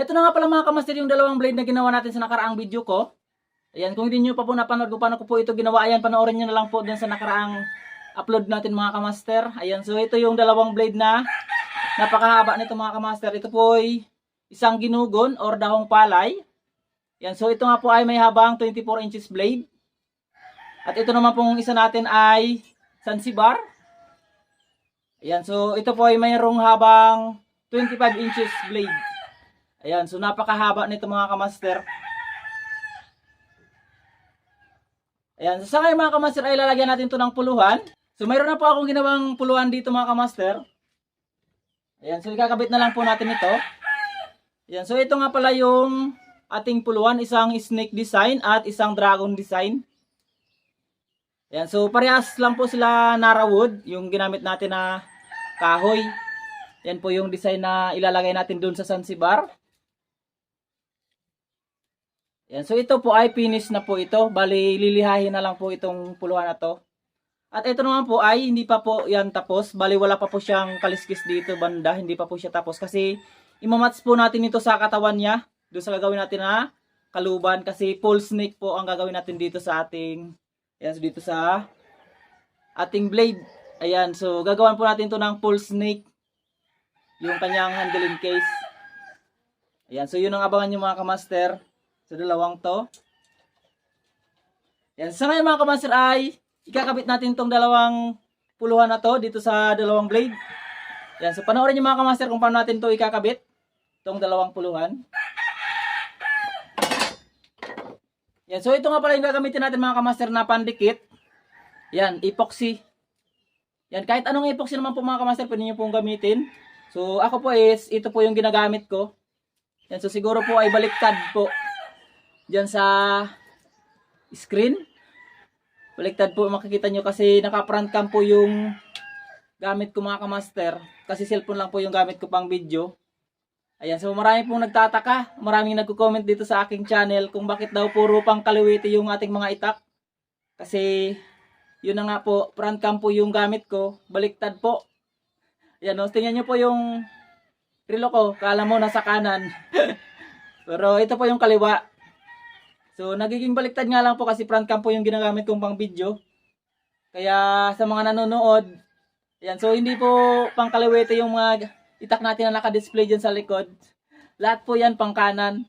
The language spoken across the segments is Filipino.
Ito na nga pala mga kamaster yung dalawang blade na ginawa natin sa nakaraang video ko. Ayan, kung hindi nyo pa po napanood kung paano ko po ito ginawa, ayan, panoorin nyo na lang po dun sa nakaraang upload natin mga kamaster. Ayan, so ito yung dalawang blade na napakahaba nito mga kamaster. Ito po ay isang ginugon or dahong palay. Ayan, so ito nga po ay may habang 24 inches blade. At ito naman pong isa natin ay Zanzibar. Ayan, so ito po ay mayroong habang 25 inches blade. Ayan, so napakahaba nito mga kamaster. Ayan, so sa ngayon mga kamaster ay lalagyan natin to ng puluhan. So mayroon na po akong ginawang puluhan dito mga kamaster. Ayan, so ikakabit na lang po natin ito. Ayan, so ito nga pala yung ating puluhan, isang snake design at isang dragon design. Ayan, so parehas lang po sila Nara wood, yung ginamit natin na kahoy. Yan po yung design na ilalagay natin dun sa Zanzibar. Yan, so ito po ay finish na po ito. Bali, lilihahin na lang po itong puluhan na to. At ito naman po ay hindi pa po yan tapos. Bali, wala pa po siyang kaliskis dito banda. Hindi pa po siya tapos kasi imamats po natin ito sa katawan niya. Doon sa gagawin natin na kaluban. Kasi full snake po ang gagawin natin dito sa ating, yan, so dito sa ating blade. Ayan, so gagawan po natin to ng full snake. Yung kanyang handling case. Ayan, so yun ang abangan nyo mga kamaster sa dalawang to. Yan, sa ngayon mga kamaster ay ikakabit natin tong dalawang puluhan na to dito sa dalawang blade. Yan, so panoorin niyo mga kamaster kung paano natin to ikakabit tong dalawang puluhan. Yan, so ito nga pala yung gagamitin natin mga kamaster na pandikit. Yan, epoxy. Yan, kahit anong epoxy naman po mga kamaster, pwede nyo pong gamitin. So, ako po is, ito po yung ginagamit ko. Yan, so siguro po ay baliktad po dyan sa screen. Baliktad po makikita nyo kasi naka-front cam po yung gamit ko mga kamaster. Kasi cellphone lang po yung gamit ko pang video. Ayan, so marami pong nagtataka. Maraming nagko-comment dito sa aking channel kung bakit daw puro pang kaliwiti yung ating mga itak. Kasi yun na nga po, front cam po yung gamit ko. Baliktad po. Ayan, no, tingnan nyo po yung relo ko. Kala mo nasa kanan. Pero ito po yung kaliwa. So, nagiging baliktad nga lang po kasi front cam po yung ginagamit kong pang video. Kaya sa mga nanonood, yan. So, hindi po pang kaliwete yung mga itak natin na naka-display dyan sa likod. Lahat po yan pang kanan.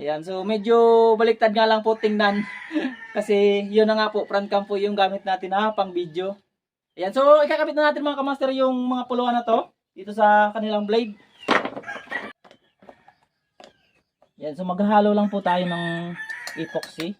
Ayan. So, medyo baliktad nga lang po tingnan. kasi yun na nga po, front cam po yung gamit natin na pang video. Ayan. So, ikakabit na natin mga kamaster yung mga puluhan na to. Dito sa kanilang blade. Yan, so maghahalo lang po tayo ng epoxy.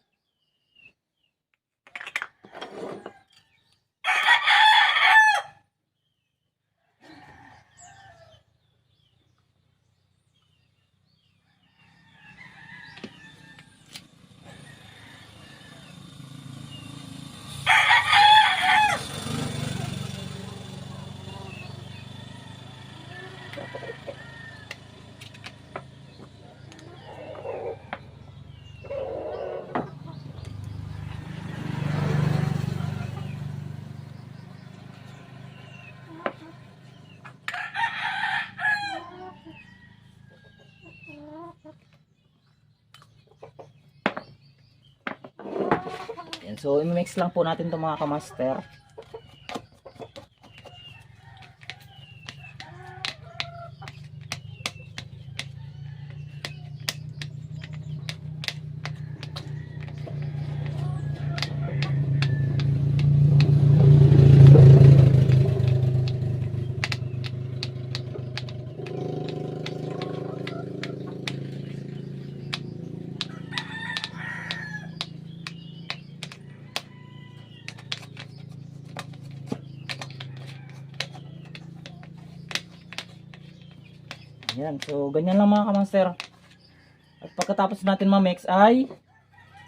Yan, so i-mix lang po natin 'tong mga kamaster. Yan, so ganyan lang mga kamaster. At pagkatapos natin ma-mix ay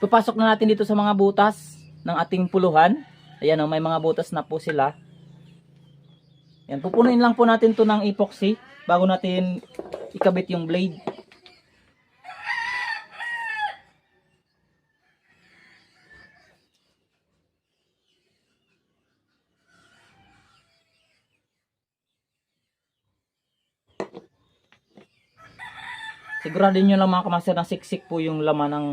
papasok na natin dito sa mga butas ng ating puluhan. Ayan o, may mga butas na po sila. Yan, pupunuin lang po natin to ng epoxy bago natin ikabit yung blade. Siguradin nyo lang mga kamaster na siksik po yung laman ng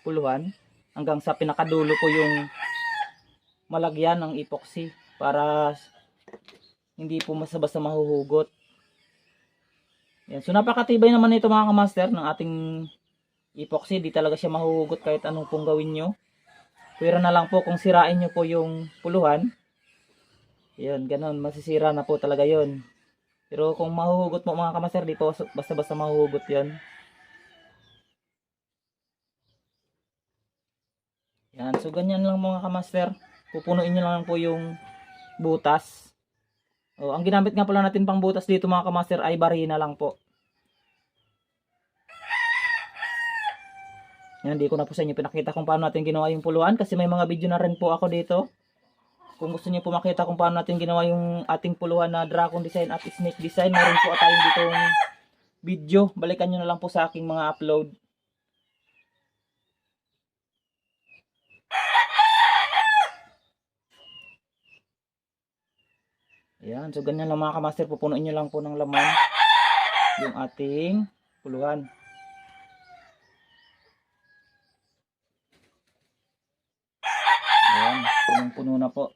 puluhan. Hanggang sa pinakadulo po yung malagyan ng epoxy para hindi po basta-basta mahuhugot. Yan. So napakatibay naman ito mga kamaster ng ating epoxy. Di talaga siya mahuhugot kahit anong pong gawin nyo. Pero na lang po kung sirain nyo po yung puluhan. Yan, ganun. Masisira na po talaga yon. Pero kung mahuhugot mo mga kamaster, di po basta-basta mahuhugot yon. Yan, so ganyan lang mga kamaster. Pupunuin nyo lang po yung butas. O, ang ginamit nga pala natin pang butas dito mga kamaster ay barina lang po. Yan, hindi ko na po sa inyo pinakita kung paano natin ginawa yung puluhan kasi may mga video na rin po ako dito. Kung gusto niyo po makita kung paano natin ginawa yung ating puluhan na dragon design at snake design, meron po tayong ditong video. Balikan nyo na lang po sa aking mga upload. Ayan, so ganyan lang mga kamaster, pupunuin nyo lang po ng laman yung ating puluhan. Ayan, punong-puno na po.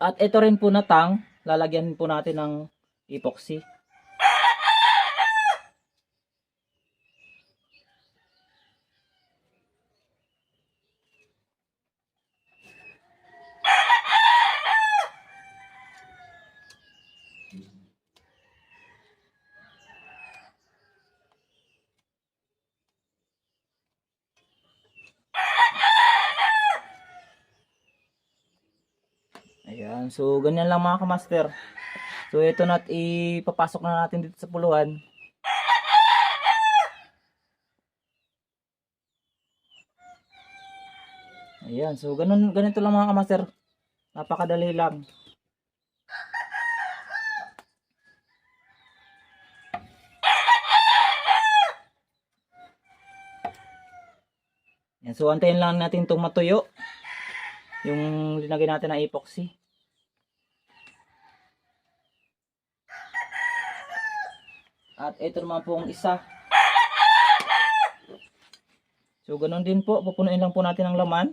At ito rin po na tang, lalagyan po natin ng epoxy. Ayan, so ganyan lang mga kamaster. So ito na ipapasok na natin dito sa puluhan. Ayan, so ganun, ganito lang mga kamaster. Napakadali lang. Yan, so antayin lang natin itong matuyo. Yung linagay natin na epoxy. At ito naman po ang isa. So ganun din po, pupunuin lang po natin ang laman.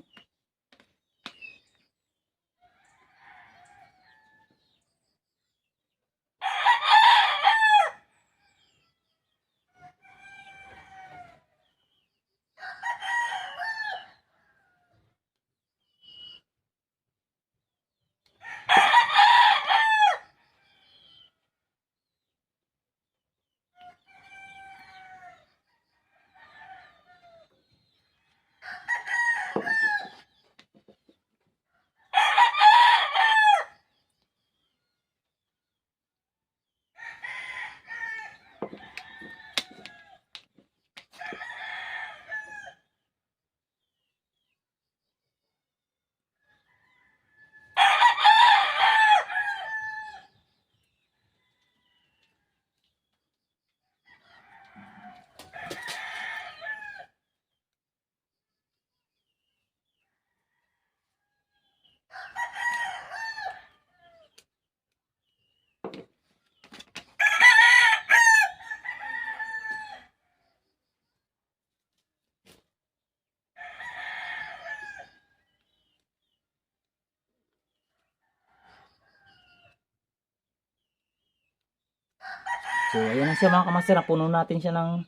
So, ayan siya mga kamaster. Napuno natin siya ng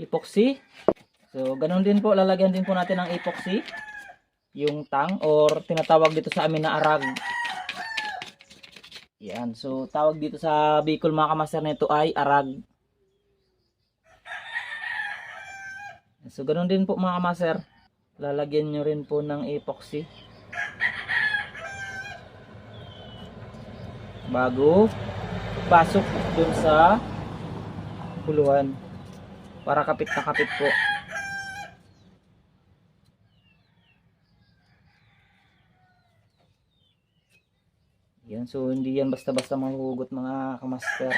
epoxy. So, ganun din po. Lalagyan din po natin ng epoxy. Yung tang or tinatawag dito sa amin na arag. Yan. So, tawag dito sa Bicol mga kamaster nito ay arag. So, ganun din po mga kamaster. Lalagyan nyo rin po ng epoxy. Bago pasok dun sa puluhan para kapit na kapit po. Yan so hindi yan basta basta mahuhugot mga kamaster.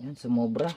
Yan sumobra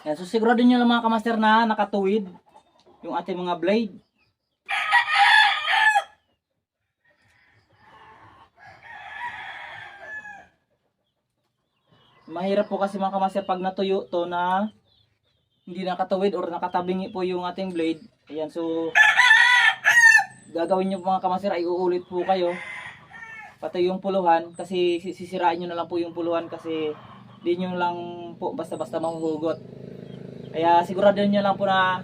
Yan, so sigurado nyo lang mga kamaster na nakatuwid yung ating mga blade. Mahirap po kasi mga kamaster pag natuyo to na hindi nakatawid or nakatabingi po yung ating blade. Ayan, so gagawin nyo mga kamaster ay uulit po kayo. Pati yung puluhan kasi sisirain nyo na lang po yung puluhan kasi di nyo lang po basta-basta mahuhugot. Kaya sigurado nyo lang po na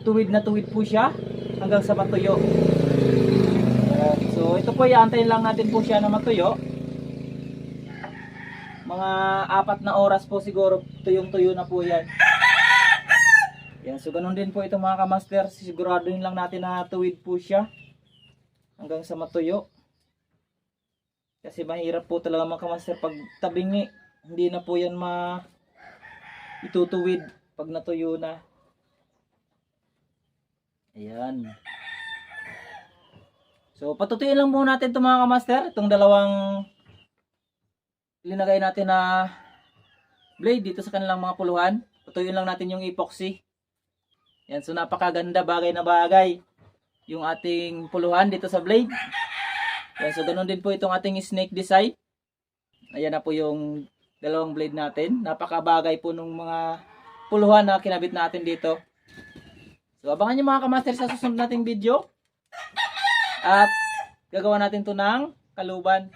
tuwid na tuwid po siya hanggang sa matuyo. So ito po, iantayin lang natin po siya na matuyo. Mga apat na oras po siguro tuyong-tuyo na po yan. Yan, so ganun din po ito mga kamaster. Siguraduhin lang natin na tuwid po siya hanggang sa matuyo. Kasi mahirap po talaga mga kamaster pag tabingi. Hindi na po yan ma itutuwid pag natuyo na. Ayan. So patutuyin lang muna natin ito mga kamaster. Itong dalawang linagay natin na blade dito sa kanilang mga puluhan. Patuyin lang natin yung epoxy. Yan, so napakaganda bagay na bagay yung ating puluhan dito sa blade. Yan, so ganun din po itong ating snake design. Ayan na po yung dalawang blade natin. Napakabagay po nung mga puluhan na kinabit natin dito. So abangan nyo mga kamaster sa susunod nating video. At gagawa natin to ng kaluban.